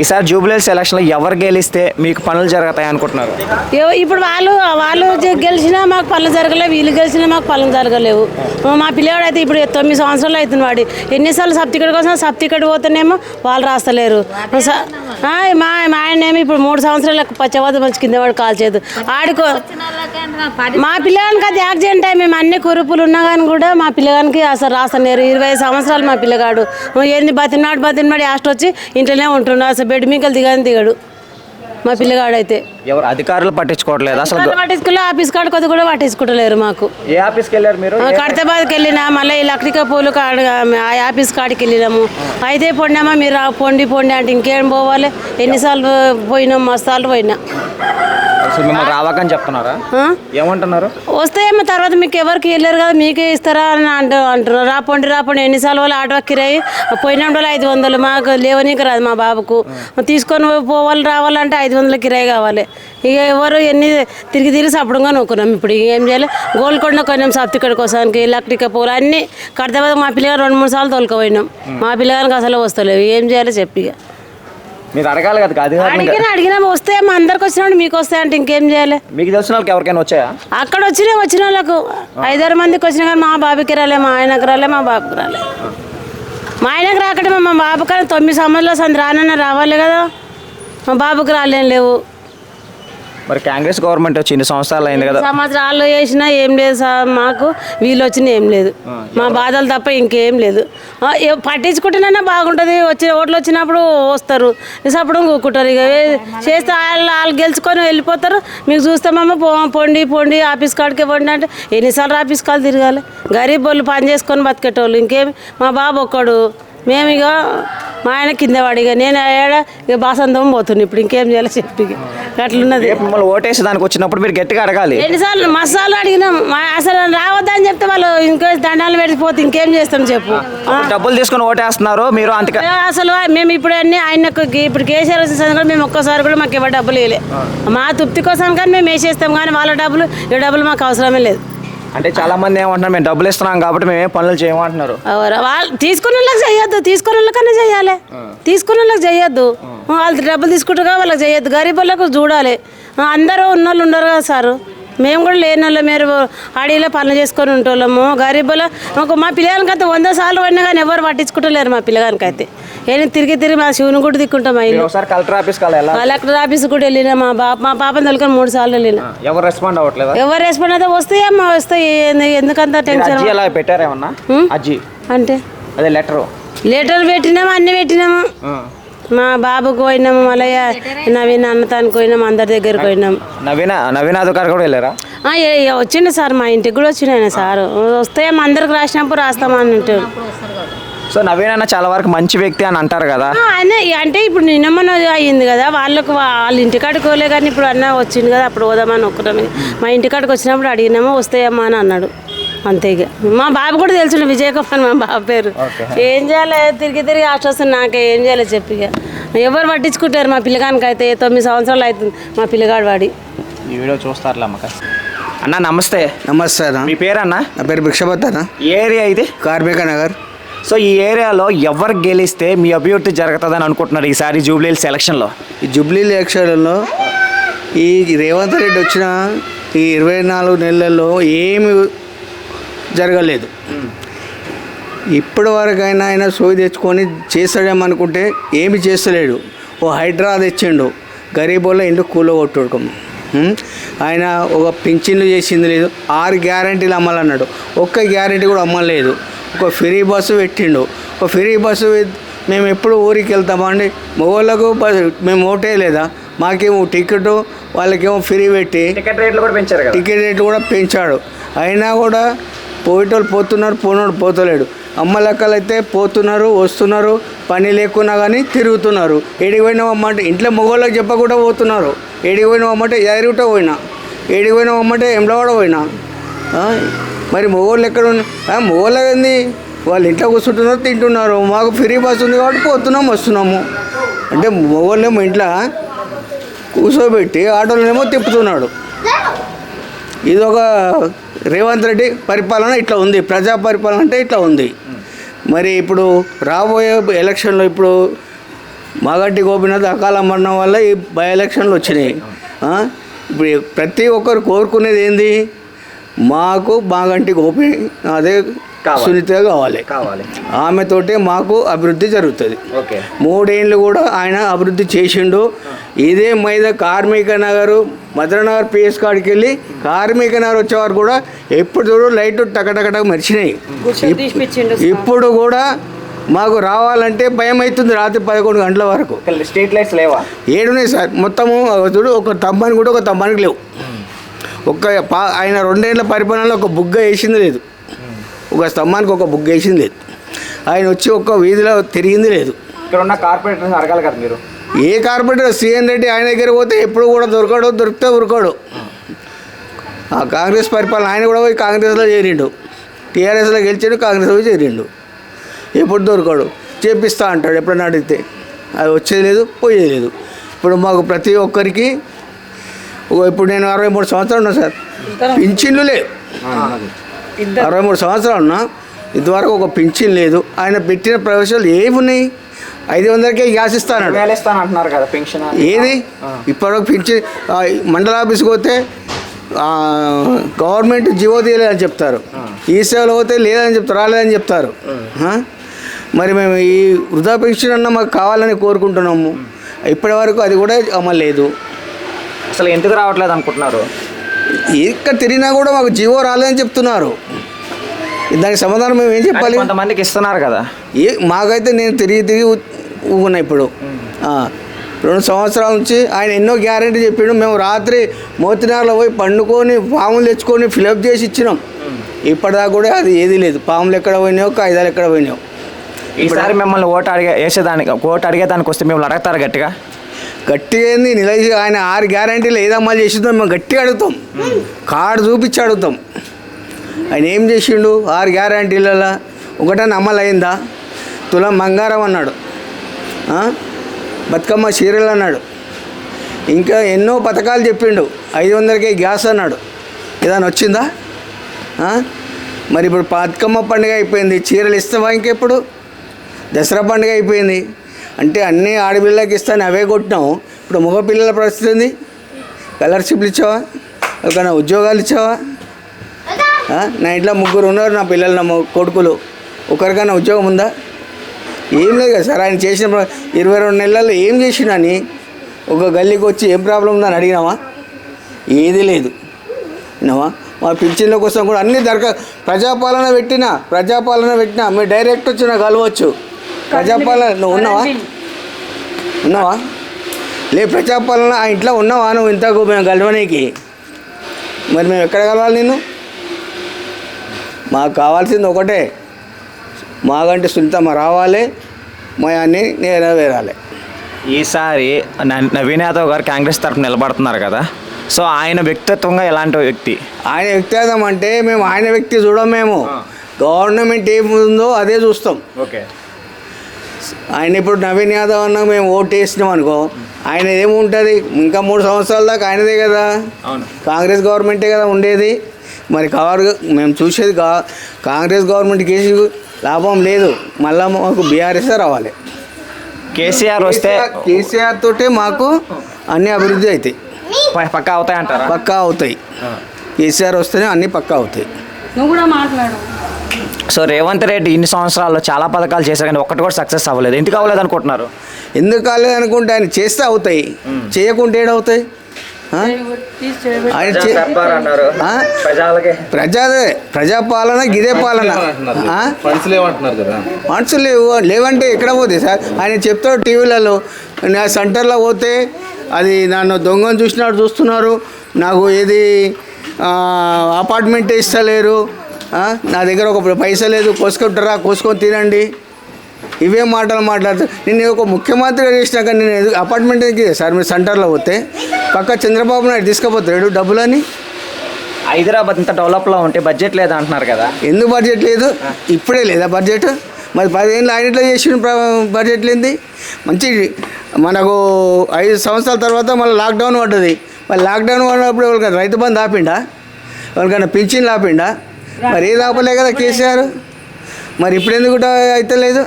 ఈసారి జూబ్లీస్ ఎలక్షన్లో ఎవరు గెలిస్తే మీకు పనులు జరుగుతాయి అనుకుంటున్నారు? ఇప్పుడు వాళ్ళు వాళ్ళు గెలిచినా మాకు పనులు జరగలేవు వీళ్ళు గెలిచినా మాకు పనులు జరగలేవు. మా పిల్లవాడు అయితే ఇప్పుడు తొమ్మిది సంవత్సరాలు అవుతుంది వాడు. ఎన్నిసార్లు సబ్తికట్ కోసం సబ్తికట్ పోతేనేమో వాళ్ళు రాస్తలేరు. మా మా ఇప్పుడు మూడు సంవత్సరాలకు పచ్చవాత మంచి కింద వాడు కాల్చేదు ఆడుకో. మా పిల్లగానికి అది యాక్సిడెంట్ అయ్యి మేము అన్ని కురుపులు ఉన్నా కానీ కూడా మా పిల్లగానికి అసలు రాస్తలేరు. ఇరవై సంవత్సరాలు మా పిల్లగాడు. ఏంది బతిన్నాడు బతిన్నాడు యాస్ట్ వచ్చి ఇంట్లోనే ఉంటున్నాడు. అసలు బెడ్ మీకలు దిగని దిగడు. మా పిల్లగాడు అయితే ఎవరు అధికారులు పట్టించుకోవట్లేదు అసలు పట్టించుకోలే ఆఫీస్ కాడ కొద్ది కూడా పట్టించుకుంటలేరు మాకు. ఏ ఆఫీస్కి వెళ్ళారు మీరు? ఆ, కడతాబాద్కి వెళ్ళినా మళ్ళీ ఈ లక్డిక పూలు కాడ ఆ ఆఫీస్ కాడికి వెళ్ళినాము. అయితే పొండామా మీరు పొండి పొండి అంటే ఇంకేం పోవాలి? ఎన్నిసార్లు పోయినాం మస్తాలు పోయినా. అసలు మిమ్మల్ని రావాకని చెప్తున్నారా? ఏమంటున్నారు? వస్తాయేమో తర్వాత మీకు ఎవరికి వెళ్ళారు కదా మీకే ఇస్తారా అని అంటూ అంటారు రాపండి రాపండి ఎన్నిసార్లు వాళ్ళు ఆటో కిరాయి పోయిన వాళ్ళు ఐదు వందలు మాకు లేవనీకి రాదు మా బాబుకు. తీసుకొని పోవాలి రావాలంటే ఐదు వందల కిరాయి కావాలి. ఇక ఎవరు ఎన్ని తిరిగి తిరిగి సపడంగా నొక్కున్నాం ఇప్పుడు ఇక ఏం చేయాలి? గోల్కొండ కొన్నాం సప్తికడ కోసానికి ఎలక్ట్రిక పూలు అన్నీ కడతాబాద్ మా పిల్లగారు రెండు మూడు సార్లు తోలుకుపోయినాం. మా పిల్లగానికి అసలు వస్తలేవు. ఏం చేయాలో చెప్పి ఇక. మీరు అడగాలి కదా అధికారులు అడిగినా అడిగినా వస్తే మా అందరికి వచ్చినప్పుడు మీకు వస్తాయి అంటే ఇంకేం చేయాలి? మీకు తెలిసిన వాళ్ళకి ఎవరికైనా వచ్చాయా? అక్కడ వచ్చిన వచ్చిన వాళ్ళకు. ఐదారు మందికి వచ్చినా కానీ మా బాబుకి రాలే మా ఆయనకు రాలే మా బాబుకి రాలే. మా ఆయనకు రాకటే మా బాబు కానీ తొమ్మిది సంవత్సరాల సంది రానన్న రావాలి కదా. మా బాబుకి రాలేం లేవు. మరి కాంగ్రెస్ గవర్నమెంట్ వచ్చి ఇన్ని సంవత్సరాలు అయింది కదా. సంవత్సరాలు చేసినా ఏం లేదు సార్ మాకు వీళ్ళు వచ్చినా ఏం లేదు. మా బాధలు తప్ప ఇంకేం లేదు. పట్టించుకుంటేనే బాగుంటుంది. వచ్చి ఓట్లు వచ్చినప్పుడు వస్తారు. అప్పుడు కూకుంటారు ఇక చేస్తే వాళ్ళు వాళ్ళు గెలుచుకొని వెళ్ళిపోతారు. మీకు చూస్తామమ్మ పో పొండి పొండి ఆఫీస్ కాడికి పొండి అంటే ఎన్నిసార్లు ఆఫీస్ కాళ్ళు తిరగాలి? గరీబ్ వాళ్ళు పని చేసుకొని బతికేటోళ్ళు. ఇంకేం? మా బాబు ఒక్కడు. మేము ఇక మా ఆయన కింద వాడు ఇక నేను ఏడ ఇక బాసంతం పోతున్నాను ఇప్పుడు ఇంకేం చేయాలో చెప్పి. అట్లున్నది. మిమ్మల్ని ఓటేసి దానికి వచ్చినప్పుడు మీరు గట్టిగా అడగాలి. ఎన్నిసార్లు మసాలు అడిగినాం మా అసలు రావద్దని చెప్తే వాళ్ళు ఇంకో దండాలు పెట్టిపోతే ఇంకేం చేస్తాం చెప్పు. డబ్బులు తీసుకొని ఓటేస్తున్నారు మీరు అంతగా అసలు మేము ఇప్పుడు అన్ని ఆయనకు ఇప్పుడు కేసీఆర్ వచ్చిన సందర్భంగా మేము ఒక్కసారి కూడా మాకు ఎవరు డబ్బులు ఇవ్వలే మా తృప్తి కోసం కానీ మేము వేసేస్తాం కానీ వాళ్ళ డబ్బులు ఈ డబ్బులు మాకు అవసరమే లేదు. అంటే చాలా మంది ఏమంటున్నారు మేము డబ్బులు ఇస్తున్నాం కాబట్టి మేము ఏం పనులు చేయమంటున్నారు. ఎవరు? వాళ్ళు తీసుకున్న వాళ్ళకి చేయొద్దు తీసుకున్న వాళ్ళకన్నా చేయాలి. తీసుకున్న వాళ్ళకి చేయొద్దు. వాళ్ళు డబ్బులు తీసుకుంటారు వాళ్ళకి చేయొద్దు. గరీబ్ వాళ్ళకు చూడాలి. అందరూ ఉన్న వాళ్ళు ఉండరు కదా సారు. మేము కూడా లేని వాళ్ళు. మీరు అడవిలో పనులు చేసుకొని ఉంటోళ్ళము. గరీబుల ఒక మా పిల్లగానికైతే వంద సార్లు పడినా కానీ ఎవరు పట్టించుకుంటలేరు మా పిల్లగానికైతే ఏం తిరిగి తిరిగి మా శివుని కూడా దిక్కుంటాం ఒకసారి కలెక్టర్ వెళ్ళాలి? కలెక్టర్ ఆఫీస్ కూడా వెళ్ళినా మా బాప మా పాపని తొలుకొని మూడు సార్లు వెళ్ళినా. ఎవరు రెస్పాండ్ అవ్వట్లేదా? ఎవరు రెస్పాండ్ అయితే వస్తాయి ఏంది- ఎందుకంత మీరు టెన్షన్ ఎలా పెట్టారేమన్నా అజ్జి. అంటే? అదే లెటరు లెటర్ పెట్టినాము అన్ని పెట్టినాము? మా బాబుకు పోయినాము మలయ్య నవీన్ అన్నతానికి పోయినాము అందరి దగ్గరికి పోయినాము. నవీన నవీన అధికారి కూడా వెళ్ళారా? ఆ, ఏ- ఏ, వచ్చిండు సార్ మా ఇంటికి కూడా వచ్చిండు ఆయన సార్. వస్తే మా అందరికి రాసినప్పుడు రాస్తామని సో నవీన్ అన్న చాలా వరకు మంచి వ్యక్తి అని అంటారు కదా. ఆ, ఆయన అంటే ఇప్పుడు నిన్న మొన్న అయ్యింది కదా వాళ్ళకు వాళ్ళ ఇంటికాడికి పోలే కానీ ఇప్పుడు అన్న వచ్చింది కదా అప్పుడు పోదామని ఒక్కడమే మా ఇంటికాడికి వచ్చినప్పుడు అడిగినామో వస్తాయమ్మా అని అన్నాడు. అంతే ఇక. మా బాబు కూడా తెలుసు విజయ్ కుమార్ మా బాబు పేరు. ఏం చేయాలి తిరిగి తిరిగి ఆశ వస్తుంది నాకే ఏం చేయాలి చెప్పి ఇక. ఎవరు పట్టించుకుంటారు మా పిల్లగానికి అయితే తొమ్మిది సంవత్సరాలు అవుతుంది మా పిల్లగాడు వాడి. ఈ వీడియో చూస్తారులే అమ్మక. అన్న నమస్తే. నమస్తే అన్న. మీ పేరన్నా? నా పేరు భిక్షపత్ అన్న. ఏరియా ఇది? కార్మిక నగర్. సో ఈ ఏరియాలో ఎవరు గెలిస్తే మీ అభివృద్ధి జరుగుతుందని అనుకుంటున్నారు ఈసారి జూబ్లీ సెలక్షన్లో ఈ జూబ్లీ ఎలక్షన్లలో ఈ రేవంత్ రెడ్డి వచ్చిన ఈ ఇరవై నాలుగు నెలల్లో ఏమి జరగలేదు. ఇప్పటి వరకైనా ఆయన సోయి తెచ్చుకొని చేస్తాడేమనుకుంటే ఏమి చేస్తలేడు. ఓ హైడ్రా తెచ్చిండు. గరీబోళ్ళ ఇంట్లో కూలగొట్టుకోం ఆయన ఒక పింఛన్లు చేసింది లేదు. ఆరు గ్యారంటీలు అమ్మాలన్నాడు. ఒక్క గ్యారంటీ కూడా అమ్మలేదు. ఒక ఫ్రీ బస్సు పెట్టిండు. ఒక ఫ్రీ బస్సు మేము ఎప్పుడు ఊరికి వెళ్తామండి మగవాళ్ళకు బ- మేము ఓటే లేదా? మాకేమో టికెట్ వాళ్ళకేమో ఫ్రీ పెట్టి టికెట్ రేట్లు కూడా పెంచారు టికెట్ రేట్లు కూడా పెంచాడు. అయినా కూడా పోయేటోళ్ళు పోతున్నారు పోనోడు పోతలేడు. అమ్మ లెక్కలు అయితే పోతున్నారు వస్తున్నారు పని లేకున్నా కానీ తిరుగుతున్నారు. ఏడికి ఇంట్లో మగవాళ్ళకి చెప్పకుండా పోతున్నారు. ఏడికి పోయినామంటే ఎదురుట పోయినా. ఏడికి పోయినామంటే ఎండవాడ పోయినా. మరి మగవాళ్ళు ఎక్కడ ఉన్న మగవాళ్ళు ఏంది? వాళ్ళు ఇంట్లో కూర్చుంటున్నారు తింటున్నారు. మాకు ఫ్రీ బస్ ఉంది కాబట్టి పోతున్నాం వస్తున్నాము. అంటే మగవాళ్ళేమో ఇంట్లో కూర్చోబెట్టి ఆటోలనేమో తిప్పుతున్నాడు. ఇది ఒక రేవంత్ రెడ్డి పరిపాలన ఇట్లా ఉంది ప్రజా పరిపాలన అంటే ఇట్లా ఉంది. మరి ఇప్పుడు రాబోయే ఎలక్షన్లో ఇప్పుడు మాగంటి గోపినాథ్ అకాల మరణం వల్ల ఈ బై ఎలక్షన్లు వచ్చినాయి. ఇప్పుడు ప్రతి ఒక్కరు కోరుకునేది ఏంది? మాకు మాగంటి గోపి అదే సునీత కావాలి. కావాలి. ఆమెతోటే మాకు అభివృద్ధి జరుగుతుంది. ఓకే. మూడేళ్ళు కూడా ఆయన అభివృద్ధి చేసిండు. ఇదే మైదా కార్మిక నగరు మధురనగర్ పిఎస్ కాడికి వెళ్ళి కార్మిక నగర్ వచ్చేవారు కూడా ఎప్పుడు చూడు లైట్ టకటకటక మెరిచినాయి. ఇప్- ఇప్పుడు కూడా మాకు రావాలంటే భయం అవుతుంది రాత్రి పదకొండు గంటల వరకు. స్ట్రీట్ లైట్స్ లేవా? ఏడున్నాయి సార్. మొత్తము చూడు ఒక తమ్మానికి కూడా ఒక తమ్మానికి లేవు. ఒక్క ఆయన రెండేళ్ళ పరిపాలనలో ఒక బుగ్గ వేసింది లేదు. ఒక స్తంభానికి ఒక బుగ్గ వేసింది లేదు. ఆయన వచ్చి ఒక్క వీధిలో తిరిగింది లేదు. ఇక్కడ ఉన్న కార్పొరేటర్స్ అడగాలి కదా మీరు? ఏ కార్పొరేటర్? సిఎన్ రెడ్డి ఆయన దగ్గర పోతే ఎప్పుడు కూడా దొరకడు దొరికితే ఉరకడు. ఆ కాంగ్రెస్ పరిపాలన ఆయన కూడా పోయి కాంగ్రెస్లో చేరిండు. టీఆర్ఎస్లో గెలిచాడు కాంగ్రెస్లో పోయి చేరిండు. ఎప్పుడు దొరకడు. చేపిస్తా అంటాడు ఎప్పుడన్నా అడిగితే. అది వచ్చేది లేదు పోయేది లేదు. ఇప్పుడు మాకు ప్రతి ఒక్కరికి ఓ ఇప్పుడు నేను అరవై మూడు సంవత్సరాలు ఉన్నా సార్. పింఛన్లు లేవు. అరవై మూడు సంవత్సరాలు ఉన్నా ఇంతవరకు ఒక పింఛన్ లేదు. ఆయన పెట్టిన ప్రవేశాలు ఏమి ఉన్నాయి ఐదు వందలకే గ్యాస్ ఇస్తాను అంటున్నారు కదా పెన్షన్ ఏది? ఇప్పటివరకు పింఛన్ మండల ఆఫీస్కి పోతే గవర్నమెంట్ జీవో తీయలేదని చెప్తారు. ఈ సేవలో పోతే లేదని చెప్తారు రాలేదని చెప్తారు? మరి మేము ఈ వృధా పెన్షన్ అన్న మాకు కావాలని కోరుకుంటున్నాము. ఇప్పటి వరకు అది కూడా అమలు లేదు. అసలు ఎందుకు రావట్లేదు అనుకుంటున్నారు? ఇక్కడ తిరిగినా కూడా మాకు జీవో రాలేదని చెప్తున్నారు. దానికి సమాధానం మేము ఏం చెప్పాలి? కొంతమందికి ఇస్తున్నారు కదా. ఏ మాకైతే నేను తిరిగి తిరిగి ఊగున్నా ఇప్పుడు. రెండు సంవత్సరాల నుంచి ఆయన ఎన్నో గ్యారెంటీ చెప్పిండు. మేము రాత్రి మోతినార్లో పోయి పండుకొని పాములు తెచ్చుకొని ఫిలప్ చేసి ఇచ్చినాం. ఇప్పటిదాకా కూడా అది ఏది లేదు. పాములు ఎక్కడ పోయినాయో కాగితాలు ఎక్కడ పోయినాయో. ఈసారి మిమ్మల్ని ఓటు అడిగే వేసేదానికి ఓటు అడిగేదానికి వస్తే మిమ్మల్ని అడుగుతారు గట్టిగా? గట్టిగా ఏంది? నిలదీసి ఆయన ఆరు గ్యారంటీలు ఏది చేసిందో మేము గట్టిగా అడుగుతాం. కార్డు చూపించి అడుగుతాం. ఆయన ఏం చేసిండు? ఆరు గ్యారంటీలలో ఒకటని అమలు అయిందా తులం బంగారం అన్నాడు. బతుకమ్మ చీరలు అన్నాడు. ఇంకా ఎన్నో పథకాలు చెప్పిండు. ఐదు వందలకే గ్యాస్ అన్నాడు. ఏదైనా వచ్చిందా? మరి ఇప్పుడు బతుకమ్మ పండుగ అయిపోయింది. చీరలు ఇస్తావా ఇంకెప్పుడు? దసరా పండుగ అయిపోయింది. అంటే అన్ని ఆడపిల్లలకి ఇస్తాను అవే కొట్టినావు ఇప్పుడు మగ పిల్లల పరిస్థితి ఉంది స్కాలర్షిప్లు ఇచ్చావా? ఎవరికైనా ఉద్యోగాలు ఇచ్చావా? నా ఇంట్లో ముగ్గురు ఉన్నారు నా పిల్లలు నా కొడుకులు. ఒకరికైనా ఉద్యోగం ఉందా? ఏం లేదు కదా సార్ ఆయన చేసిన ఇరవై రెండు నెలల్లో ఏం చేసినని ఒక గల్లీకి వచ్చి ఏం ప్రాబ్లం ఉందని అడిగినావా? ఏది లేదు. విన్నావా? మా పింఛన్ల కోసం కూడా అన్ని దరఖాస్తు ప్రజాపాలన పెట్టినా ప్రజాపాలన పెట్టినా మీరు డైరెక్ట్ వచ్చి నాకు కలవచ్చు. ప్రజాపాలన నువ్వు ఉన్నావా? ఉన్నావా? లే ప్రజాపాలన ఆ ఇంట్లో ఉన్నావా? నువ్వు ఇంతకు మేము కలవనీకి. మరి మేము ఎక్కడ కలవాలి నేను మాకు కావాల్సింది ఒకటే. మాగంటి సునీతమ్మ రావాలి. మా అన్ని నెరవేరాలి. ఈసారి నవీన్ యాదవ్ గారు కాంగ్రెస్ తరఫున నిలబడుతున్నారు కదా. సో ఆయన వ్యక్తిత్వంగా ఎలాంటి వ్యక్తి? ఆయన వ్యక్తిగతం అంటే మేము ఆయన వ్యక్తి చూడం మేము. గవర్నమెంట్ ఏముందో అదే చూస్తాం. ఓకే. ఆయన ఇప్పుడు నవీన్ యాదవ్ అన్న మేము ఓటు వేసినాం అనుకో ఆయన ఏముంటుంది? ఇంకా మూడు సంవత్సరాల దాకా ఆయనదే కదా? అవును. కాంగ్రెస్ గవర్నమెంటే కదా ఉండేది. మరి కవర్ మేము చూసేది కా కాంగ్రెస్ గవర్నమెంట్ కేసు లాభం లేదు. మళ్ళా మాకు బీఆర్ఎస్ రావాలి. కేసీఆర్ వస్తే కేసీఆర్ తోటే మాకు అన్ని అభివృద్ధి అవుతాయి ప- పక్కా అవుతాయంటారా పక్కా అవుతాయి. కేసీఆర్ వస్తేనే అన్నీ పక్కా అవుతాయి. నువ్వు కూడా మాట్లాడు. సో రేవంత్ రెడ్డి ఇన్ని సంవత్సరాల్లో చాలా పథకాలు చేశారు కానీ ఒక్కటి కూడా సక్సెస్ అవ్వలేదు. ఎందుకు అవ్వలేదు అనుకుంటున్నారు? ఎందుకు కాలేదు అనుకుంటే ఆయన చేస్తే అవుతాయి. చేయకుంటే ఏడవుతాయి? ఆయన ప్రజాదే ప్రజాపాలన గిదే పాలన. మనుషులు లేవు లేవంటే ఎక్కడ పోతే సార్? ఆయన చెప్తాడు టీవీలలో నా సెంటర్లో పోతే అది నన్ను దొంగను చూసినట్టు చూస్తున్నారు. నాకు ఏది అపార్ట్మెంట్ ఇస్తలేరు. నా దగ్గర ఒక పైసా లేదు కోసుకుంటారా? కోసుకొని తినండి. ఇవే మాటలు మాట్లాడుతారు నేను ఒక ముఖ్యమంత్రిగా చేసినాక నేను ఎదు- అపార్ట్మెంట్కి సార్ మీరు సెంటర్లో పోతే పక్క చంద్రబాబు నాయుడు తీసుకుపోతాడు డబ్బులని? హైదరాబాద్ ఇంత డెవలప్లో ఉంటే బడ్జెట్ లేదు అంటున్నారు కదా. ఎందుకు బడ్జెట్ లేదు? ఇప్పుడే లేదా బడ్జెట్? మరి పదిహేను ఎట్లా చేసిన బడ్జెట్ లేనిది? మంచి మనకు ఐదు సంవత్సరాల తర్వాత మళ్ళీ లాక్డౌన్ పడ్డది. మరి లాక్డౌన్ పడినప్పుడు ఎవరికైనా రైతు బంధు ఆపిండా? ఎవరికైనా పింఛన్లు ఆపిండా? మరి ఏది ఆపలే కదా కేసీఆర్? మరి ఇప్పుడు ఎందుకు అయితే లేదు